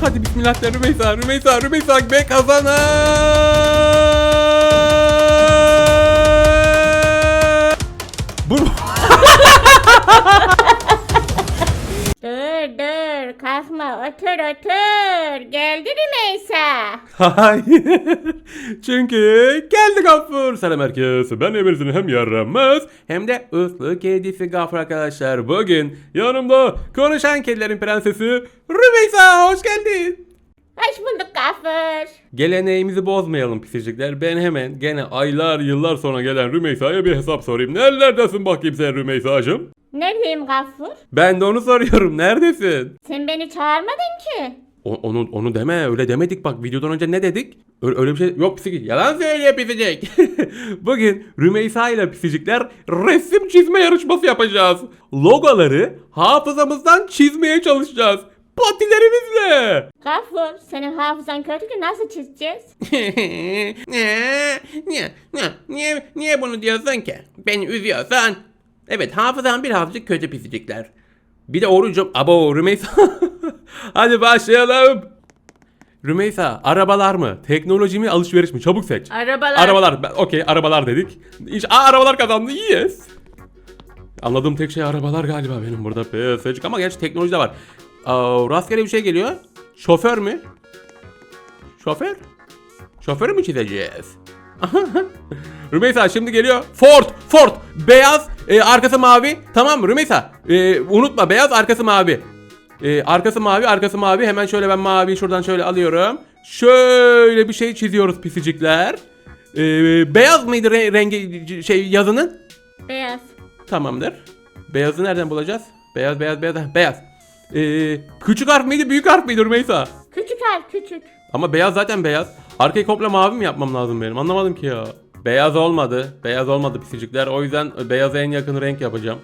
Hadi bismillah de Rümeysa, Rümeysa, Rümeysa be kazanan. Bu Dur kalkma otur otur. Geldi Rümeysa. Hayır. Çünkü geldi Gaffur. Selam herkes. Ben Emir'sin hem yaramaz hem de ıslı kedisi Gaffur arkadaşlar. Bugün yanımda konuşan kedilerin prensesi Rümeysa. Hoş geldin. Hoş bulduk Gafur. Geleneğimizi bozmayalım pisicikler. Ben hemen gene aylar yıllar sonra gelen Rümeysa'ya bir hesap sorayım. Nerelerdesin bakayım sen Rümeysa'cığım? Neredeyim Gafur? Ben de onu soruyorum. Neredesin? Sen beni çağırmadın ki. O- onu onu deme öyle demedik bak videodan önce ne dedik? Öyle, öyle bir şey yok pisicik. Yalan söylüyor pisicik. Bugün Rümeysa ile pisicikler resim çizme yarışması yapacağız. Logoları hafızamızdan çizmeye çalışacağız. Patilerimizle. Gafur senin hafızan kötü ki nasıl çizeceğiz? niye, niye, niye, niye bunu diyorsun ki? Beni üzüyorsan. Evet hafızam birazcık kötü pisicikler. Bir de orucum. Abo Rümeysa. Hadi başlayalım. Rümeysa arabalar mı? Teknoloji mi alışveriş mi? Çabuk seç. Arabalar. Arabalar. Ben- Okey arabalar dedik. İş, aa, arabalar kazandı. Yes. Anladığım tek şey arabalar galiba benim burada. PS'cik ama gerçi teknoloji de var. Aa, rastgele bir şey geliyor. Şoför mü? Şoför? Şoförü mü çizeceğiz? Rümeysa şimdi geliyor. Ford, Ford. Beyaz, e, arkası mavi. Tamam mı Rümeysa? E, unutma beyaz, arkası mavi. E, arkası mavi, arkası mavi. Hemen şöyle ben mavi şuradan şöyle alıyorum. Şöyle bir şey çiziyoruz pisicikler. E, beyaz mıydı re- rengi şey yazının? Beyaz. Tamamdır. Beyazı nereden bulacağız? Beyaz, beyaz, beyaz. Beyaz. E, küçük harf miydi, büyük harf miydi Rümeysa? Küçük harf küçük. Ama beyaz zaten beyaz. Arkayı komple mavi mi yapmam lazım benim? Anlamadım ki ya. Beyaz olmadı. Beyaz olmadı pisicikler. O yüzden beyaza en yakın renk yapacağım.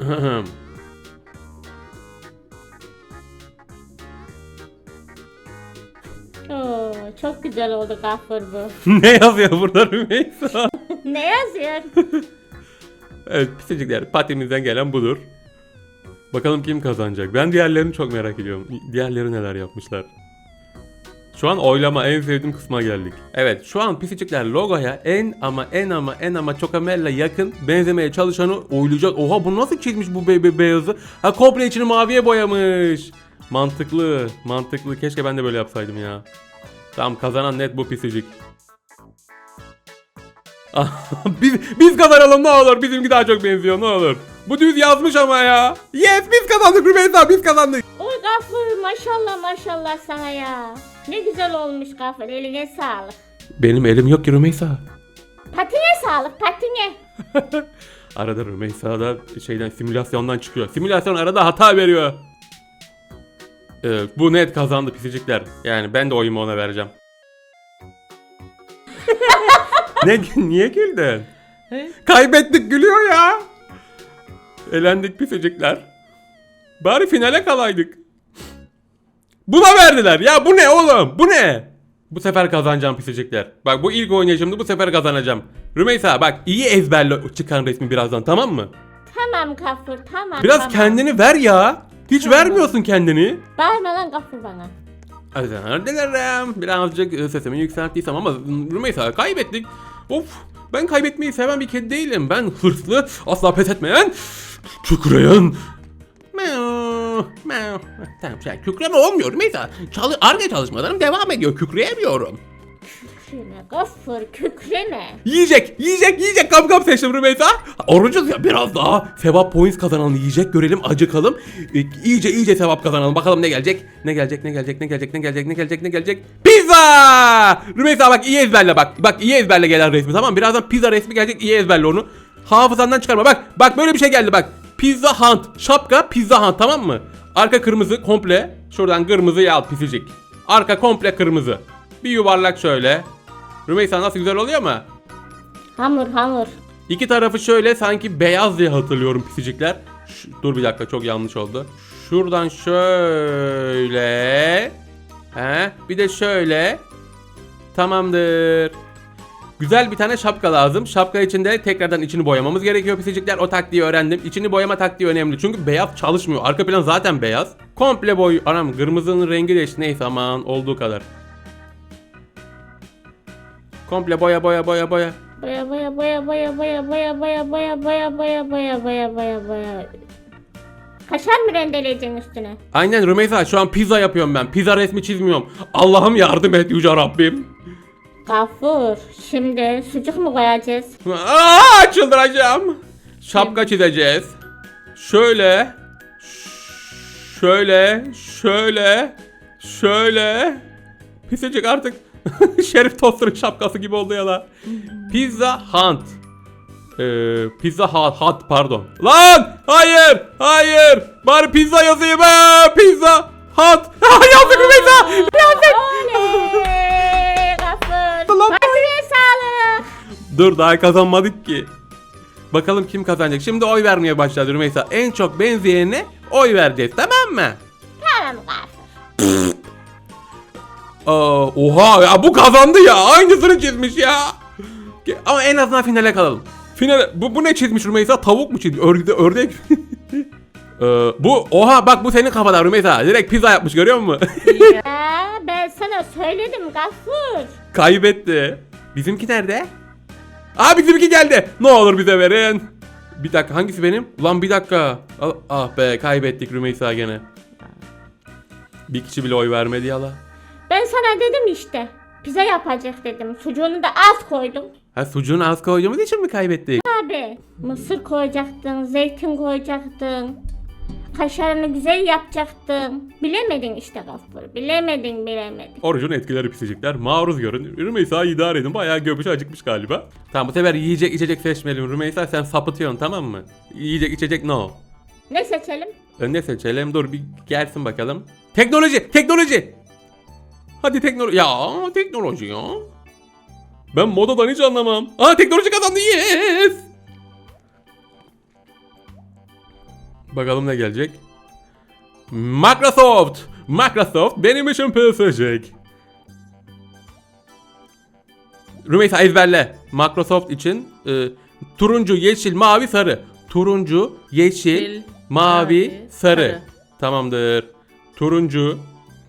Oo, çok güzel oldu Gafur bu. ne yazıyor burada Rümeysa? ne yazıyor? evet pisicikler. Patimizden gelen budur. Bakalım kim kazanacak. Ben diğerlerini çok merak ediyorum. Diğerleri neler yapmışlar. Şu an oylama en sevdiğim kısma geldik. Evet şu an pisicikler logoya en ama en ama en ama çok amella yakın benzemeye çalışanı oylayacak. Oha bu nasıl çizmiş bu be- be- beyazı? Ha komple içini maviye boyamış. Mantıklı mantıklı keşke ben de böyle yapsaydım ya. Tamam kazanan net bu pisicik. biz, biz kazanalım ne olur. Bizimki daha çok benziyor ne olur. Bu düz yazmış ama ya. Yes biz kazandık Rümeysa biz kazandık. Oy Gafur maşallah maşallah sana ya. Ne güzel olmuş Gafur eline sağlık. Benim elim yok ki Rümeysa. Patine sağlık patine. Arada Rümeysa da şeyden simülasyondan çıkıyor. Simülasyon arada hata veriyor. Evet, bu net kazandı pisicikler. Yani ben de oyumu ona vereceğim. ne niye güldün? Kaybettik gülüyor ya. Elendik pisicikler. Bari finale kalaydık. Buna verdiler. Ya bu ne oğlum? Bu ne? Bu sefer kazanacağım pisicikler. Bak bu ilk oynayışımda bu sefer kazanacağım. Rümeysa bak iyi ezberle çıkan resmi birazdan tamam mı? Tamam Gafur tamam Biraz tamam. kendini ver ya. Hiç vermiyorsun kendini. Bağırma lan Gafur bana. Özür dilerim. Birazcık e, sesimi yükselttiysem ama Rümeysa kaybettik. Of ben kaybetmeyi seven bir kedi değilim. Ben hırslı, asla pes etmeyen, kükreyen. Meow, meow. Tamam şey, kükreme olmuyor Rümeysa. Çalı, arge çalışmalarım devam ediyor. Kükreyemiyorum. Kükreme Gafur kükreme. Yiyecek, yiyecek, yiyecek. Kap kap seçtim Rümeysa. Orucuz ya biraz daha. Sevap points kazanalım. Yiyecek görelim, acıkalım. E, iyice iyice sevap kazanalım. Bakalım ne gelecek? Ne gelecek, ne gelecek, ne gelecek, ne gelecek, ne gelecek, ne gelecek? Pizza! Rümeysa bak iyi ezberle bak. Bak iyi ezberle gelen resmi tamam? Birazdan pizza resmi gelecek iyi ezberle onu. Hafızandan çıkarma. Bak bak böyle bir şey geldi bak. Pizza Hunt. Şapka Pizza Hunt tamam mı? Arka kırmızı komple. Şuradan kırmızıyı al pisicik. Arka komple kırmızı. Bir yuvarlak şöyle. Rümeysa nasıl güzel oluyor mu? Hamur hamur. İki tarafı şöyle sanki beyaz diye hatırlıyorum pisicikler. Şu- dur bir dakika çok yanlış oldu. Şuradan şöyle. He, bir de şöyle. Tamamdır. Güzel bir tane şapka lazım. Şapka için de tekrardan içini boyamamız gerekiyor pisicikler. O taktiği öğrendim. İçini boyama taktiği önemli. Çünkü beyaz çalışmıyor. Arka plan zaten beyaz. Komple boy... Anam kırmızının rengi değişti. Neyse aman olduğu kadar. Komple boya boya boya boya. Boya boya boya boya boya boya boya boya boya boya boya boya boya boya. Kaşar mı rendeleyeceksin üstüne? Aynen Rümeysa şu an pizza yapıyorum ben. Pizza resmi çizmiyorum. Allah'ım yardım et yüce Rabbim. Gafur, şimdi sucuk mu koyacağız? Aa, çıldıracağım. Şapka çizeceğiz. Şöyle. Şöyle. Şöyle. Şöyle. Pisecek artık. Şerif Toster'ın şapkası gibi oldu ya la. Pizza Hunt. Ee, pizza Hut, Hut pardon. Lan! Hayır! Hayır! Bari pizza yazayım ha! Pizza Hut! Yazdık pizza! Oley! Lan- sağlık! Dur daha kazanmadık ki. Bakalım kim kazanacak. Şimdi oy vermeye başladı Rümeysa. En çok benzeyene oy vereceğiz tamam mı? Tamam Gafur. Aa, oha ya bu kazandı ya. Aynısını çizmiş ya. Ama en azından finale kalalım. Finale bu, bu ne çizmiş Rümeysa? Tavuk mu çizmiş? Örde, ördek. Ee, bu oha bak bu senin kafadan Rümeysa. Direkt pizza yapmış görüyor musun? Ya ben sana söyledim Gafur. Kaybetti. Bizimki nerede? Aa bizimki geldi. Ne olur bize verin. Bir dakika hangisi benim? Ulan bir dakika. Ah be kaybettik Rümeysa gene. Bir kişi bile oy vermedi yala. Sana dedim işte. Pizza yapacak dedim. Sucuğunu da az koydum. Ha sucuğunu az koyduğumuz için mi kaybettik? Abi mısır koyacaktın, zeytin koyacaktın. Kaşarını güzel yapacaktın. Bilemedin işte Gafur. Bilemedin bilemedin. Orucun etkileri pisecekler. Maruz görün. Rümeysa idare edin. Bayağı göbüş acıkmış galiba. Tamam bu sefer yiyecek içecek seçmeyelim. Rümeysa sen sapıtıyorsun tamam mı? Yiyecek içecek no. Ne seçelim? E, Ne seçelim? Dur bir gelsin bakalım. Teknoloji! Teknoloji! Hadi teknoloji. Ya teknoloji ya. Ben modadan hiç anlamam. Aa teknoloji kazandı. Yes! Bakalım ne gelecek. Microsoft! Microsoft benim için pısacak. Rümeysa ezberle. Microsoft için e, turuncu, yeşil, mavi, sarı. Turuncu, yeşil, Yeşil, mavi, mavi, sarı. sarı. Tamamdır. Turuncu.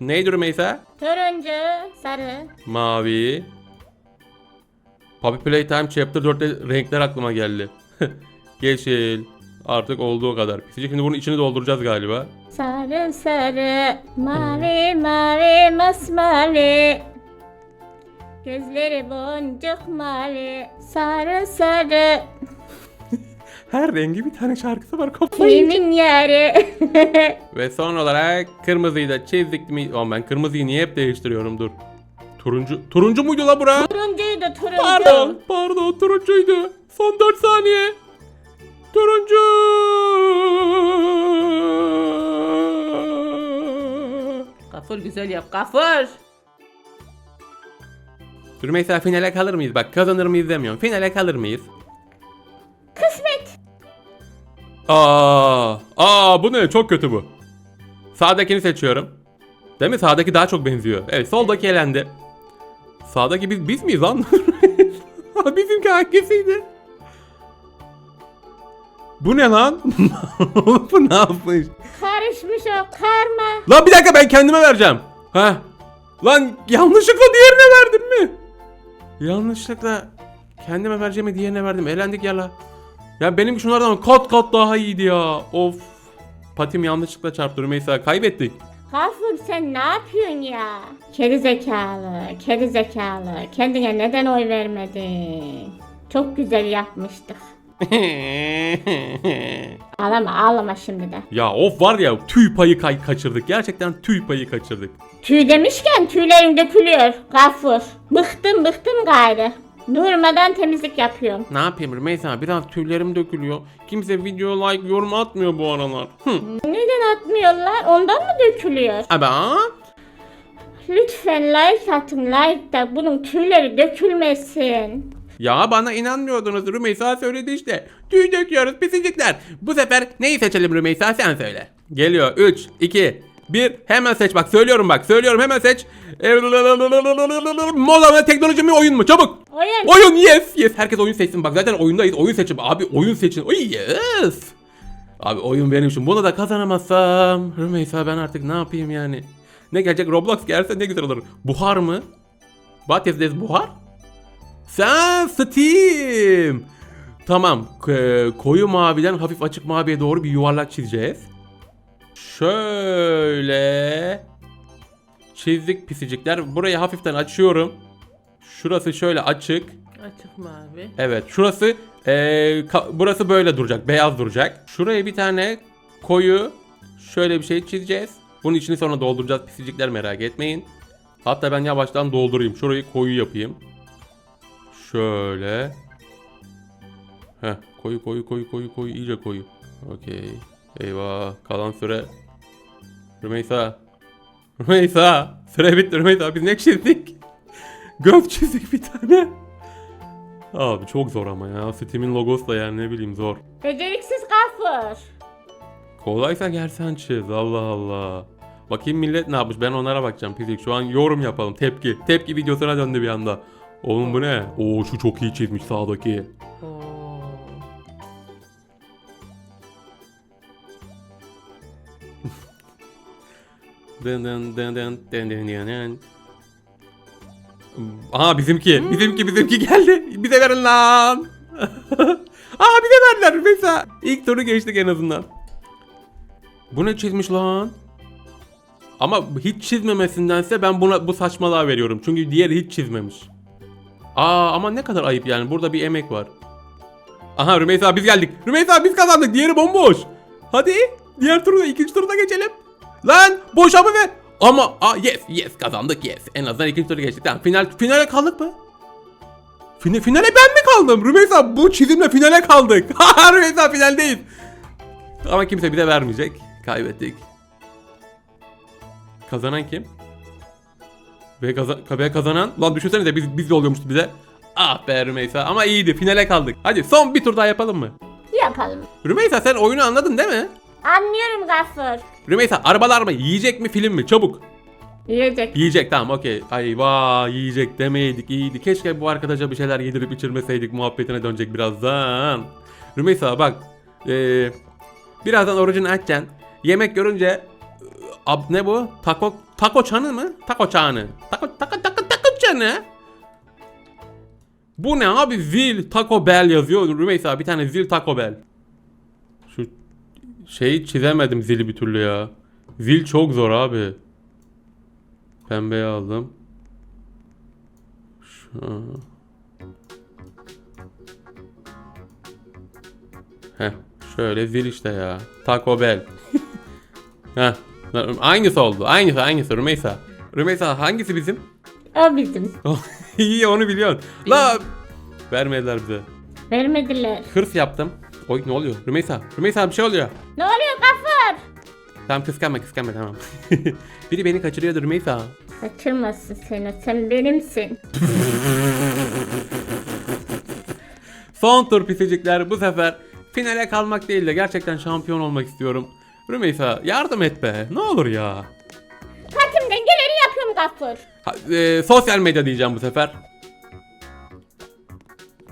Neydi Rümeysa? Turuncu, sarı. Mavi. Puppy Playtime Chapter 4'te renkler aklıma geldi. Yeşil. Artık olduğu kadar. Şimdi bunun içini dolduracağız galiba. Sarı sarı, mavi mavi masmavi. Gözleri boncuk mavi, sarı sarı. Her rengi bir tane şarkısı var kafayı. Kimin yeri? Ve son olarak kırmızıyı da çizdik mi? Oğlum ben kırmızıyı niye hep değiştiriyorum dur. Turuncu. Turuncu muydu la bura? Turuncuydu turuncu. Pardon. Pardon turuncuydu. Son 4 saniye. Turuncu. Gafur güzel yap Gafur. Rümeysa finale kalır mıyız? Bak kazanır mıyız demiyorum. Finale kalır mıyız? Aa, aa bu ne? Çok kötü bu. Sağdakini seçiyorum. Değil mi? Sağdaki daha çok benziyor. Evet, soldaki elendi. Sağdaki biz biz miyiz lan? Bizimki hangisiydi? Bu ne lan? bu ne yapmış? Karışmış o karma. Lan bir dakika ben kendime vereceğim. Ha? Lan yanlışlıkla diğerine verdim mi? Yanlışlıkla kendime vereceğimi diğerine verdim. Elendik ya la. Ya benim şunlardan kat kat daha iyiydi ya. Of. Patim yanlışlıkla çarptı Rümeysa. Kaybettik. Gafur sen ne yapıyorsun ya? Kedi zekalı, kedi zekalı. Kendine neden oy vermedin? Çok güzel yapmıştık. Ağlama ağlama şimdi de. ya of var ya tüy payı kay kaçırdık. Gerçekten tüy payı kaçırdık. Tüy demişken tüylerin dökülüyor. Gafur. Bıktım bıktım gayrı. Durmadan temizlik yapıyorum. Ne yapayım Rümeysa biraz tüylerim dökülüyor. Kimse video like yorum atmıyor bu aralar. Hı. Neden atmıyorlar? Ondan mı dökülüyor? Ama Lütfen like atın like da bunun tüyleri dökülmesin. Ya bana inanmıyordunuz Rümeysa söyledi işte. Tüy döküyoruz pisicikler. Bu sefer neyi seçelim Rümeysa sen söyle. Geliyor 3, 2, bir hemen seç bak söylüyorum bak söylüyorum hemen seç. Moda mı teknoloji mi oyun mu çabuk. Oyun. Oyun yes yes herkes oyun seçsin bak zaten oyundayız oyun seçin abi oyun seçin. Oy yes. Abi oyun benim için bunu da kazanamazsam Rümeysa ben artık ne yapayım yani. Ne gelecek Roblox gelse ne güzel olur. Buhar mı? What is this buhar? Sen Steam. Tamam. koyu maviden hafif açık maviye doğru bir yuvarlak çizeceğiz. Şöyle çizdik pisicikler. Burayı hafiften açıyorum. Şurası şöyle açık. Açık mavi. Evet şurası ka- burası böyle duracak. Beyaz duracak. Şuraya bir tane koyu şöyle bir şey çizeceğiz. Bunun içini sonra dolduracağız pisicikler merak etmeyin. Hatta ben yavaştan doldurayım. Şurayı koyu yapayım. Şöyle. Heh, koyu koyu koyu koyu koyu iyice koyu. Okey. Eyvah kalan süre. Rümeysa. Rümeysa. Süre bitti Rümeysa. Biz ne çizdik? Göz çizdik bir tane. Abi çok zor ama ya. Steam'in logosu da yani ne bileyim zor. Beceriksiz gafur. Kolaysa gersen çiz. Allah Allah. Bakayım millet ne yapmış. Ben onlara bakacağım. Fizik şu an yorum yapalım. Tepki. Tepki videosuna döndü bir anda. Oğlum bu ne? Oo şu çok iyi çizmiş sağdaki. Dın bizimki. Bizimki bizimki geldi. Bize verin lan. Aa bize verdiler mesela. İlk turu geçtik en azından. Bu ne çizmiş lan? Ama hiç çizmemesindense ben buna bu saçmalığa veriyorum. Çünkü diğeri hiç çizmemiş. Aa ama ne kadar ayıp yani. Burada bir emek var. Aha Rümeysa biz geldik. Rümeysa biz kazandık. Diğeri bomboş. Hadi. Diğer turda ikinci turda geçelim. Lan boşa mı ver? Ama aa, yes yes kazandık yes. En azından ikinci turu geçtik. Tamam final finale kaldık mı? Fina, finale ben mi kaldım? Rümeysa bu çizimle finale kaldık. Rümeysa finaldeyiz. Ama kimse bize vermeyecek. Kaybettik. Kazanan kim? Ve, kazan, ve kazanan... Lan düşünsenize biz, biz de oluyormuştu bize. Ah be Rümeysa ama iyiydi finale kaldık. Hadi son bir tur daha yapalım mı? Yapalım. Rümeysa sen oyunu anladın değil mi? Anlıyorum gafur. Rümeysa arabalar mı? Yiyecek mi film mi? Çabuk. Yiyecek. Yiyecek tamam okey. Ay vah yiyecek demeydik iyiydi. Keşke bu arkadaşa bir şeyler yedirip içirmeseydik muhabbetine dönecek birazdan. Rümeysa bak. Ee, birazdan orucunu açacaksın. Yemek görünce e, ab, ne bu? Taco taco çanı mı? Taco çanı. Taco taco taco taco çanı. Bu ne abi? Zil Taco Bell yazıyor. Rümeysa bir tane Zil Taco Bell. Şu şeyi çizemedim zili bir türlü ya. Zil çok zor abi. Pembeyi aldım. Şu... Heh, şöyle zil işte ya. Taco Bell. Heh, aynısı oldu. Aynısı, aynısı. Rümeysa. Rümeysa hangisi bizim? O bizim. İyi onu biliyorsun. La vermediler bize. Vermediler. Hırs yaptım. Oy ne oluyor? Rümeysa. Rümeysa bir şey oluyor. Ne oluyor gafur? Tamam kıskanma kıskanma tamam. Biri beni kaçırıyordur Rümeysa. Kaçırmasın seni. Sen benimsin. Son tur pisicikler bu sefer finale kalmak değil de gerçekten şampiyon olmak istiyorum. Rümeysa yardım et be ne olur ya. Takimden geleni yapıyorum gafur. Ha, e, sosyal medya diyeceğim bu sefer.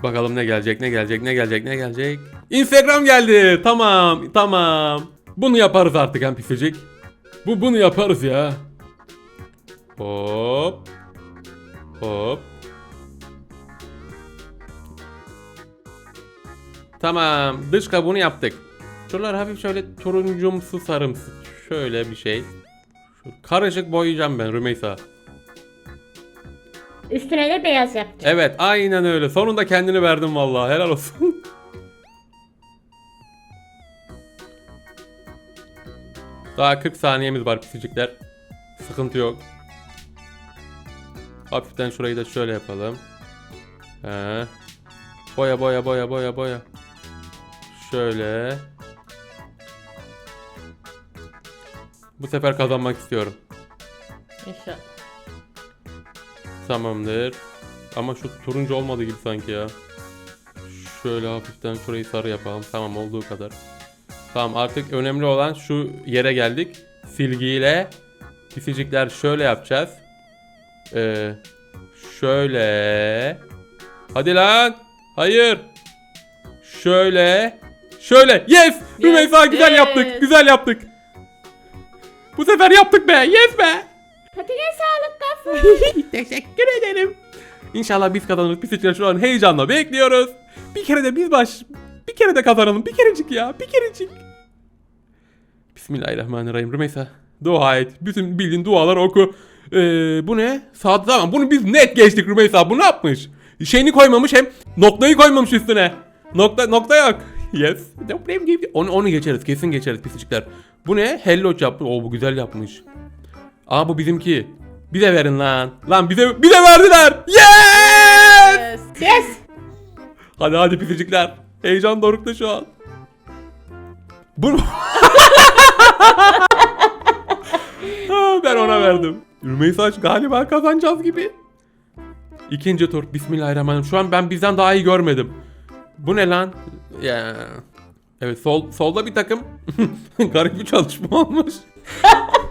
Bakalım ne gelecek ne gelecek ne gelecek ne gelecek. Instagram geldi tamam tamam. Bunu yaparız artık hem pisicik. Bu bunu yaparız ya. Hop. Hop. Tamam dış kabuğunu yaptık. Şuralar hafif şöyle turuncumsu sarımsı şöyle bir şey. Şu karışık boyayacağım ben Rümeysa. Üstüne de beyaz yaptım. Evet aynen öyle. Sonunda kendini verdin vallahi. Helal olsun. Daha 40 saniyemiz var pisicikler. Sıkıntı yok. Hafiften şurayı da şöyle yapalım. He. Boya boya boya boya boya. Şöyle. Bu sefer kazanmak istiyorum. İnşallah. Tamamdır. Ama şu turuncu olmadı gibi sanki ya. Şöyle hafiften şurayı sarı yapalım. Tamam olduğu kadar. Tamam artık önemli olan şu yere geldik. silgiyle pisicikler şöyle yapacağız. Ee, şöyle. Hadi lan. Hayır. Şöyle. Şöyle. Yes. Rümeysa güzel yaptık. Güzel yaptık. Bu sefer yaptık be. Yes be. Patige sağlık Gafur. Teşekkür ederim. İnşallah biz kazanırız. Pisicikler şu an heyecanla bekliyoruz. Bir kere de biz baş... Bir kere de kazanalım. Bir kerecik ya. Bir kerecik. Bismillahirrahmanirrahim. Rümeysa dua et. Bütün bildiğin duaları oku. Ee, bu ne? Sağ tamam. Bunu biz net geçtik Rümeysa. Bu ne yapmış? Şeyini koymamış hem noktayı koymamış üstüne. Nokta nokta yok. Yes. Onu, onu geçeriz. Kesin geçeriz pisicikler. Bu ne? Hello yapmış. Oo bu güzel yapmış. Aa bu bizimki. Bize verin lan. Lan bize bize verdiler. Yes! Yes. Yes. Hadi hadi pisicikler. Heyecan dorukta şu an. Bu ben ona verdim. Rümeysa galiba kazanacağız gibi. İkinci tur. Bismillahirrahmanirrahim. Şu an ben bizden daha iyi görmedim. Bu ne lan? Ya. Evet sol solda bir takım garip bir çalışma olmuş.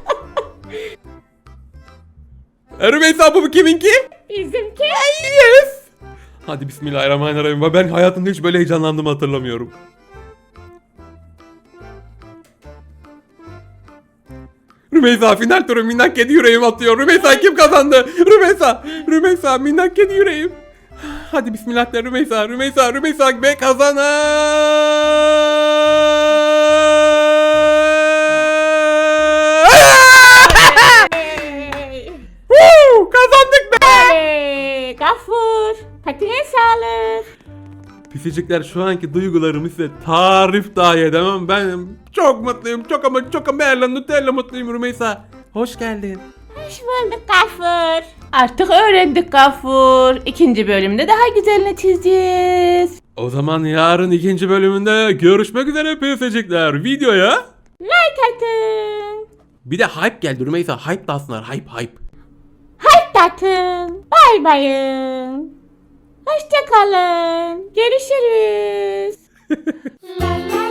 Rümeysa bu kiminki? Bizimki. Yes. Hadi bismillahirrahmanirrahim. Ben hayatımda hiç böyle heyecanlandım hatırlamıyorum. Rümeysa final turu minnak kedi yüreğim atıyor. Rümeysa kim kazandı? Rümeysa. Rümeysa minnak kedi yüreğim. Hadi bismillah de Rümeysa. Rümeysa. Rümeysa be kazanan. Pisicikler şu anki duygularımı size tarif dahi edemem. Ben çok mutluyum. Çok ama çok ama Erla Nutella mutluyum Rümeysa. Hoş geldin. Hoş bulduk Gafur. Artık öğrendik Gafur. İkinci bölümde daha güzelini çizeceğiz. O zaman yarın ikinci bölümünde görüşmek üzere pisicikler. Videoya Like atın. bir de hype geldi Rümeysa. Hype de aslında hype hype. Hype atın. Bay bayın. Hoşça kalın. Görüşürüz.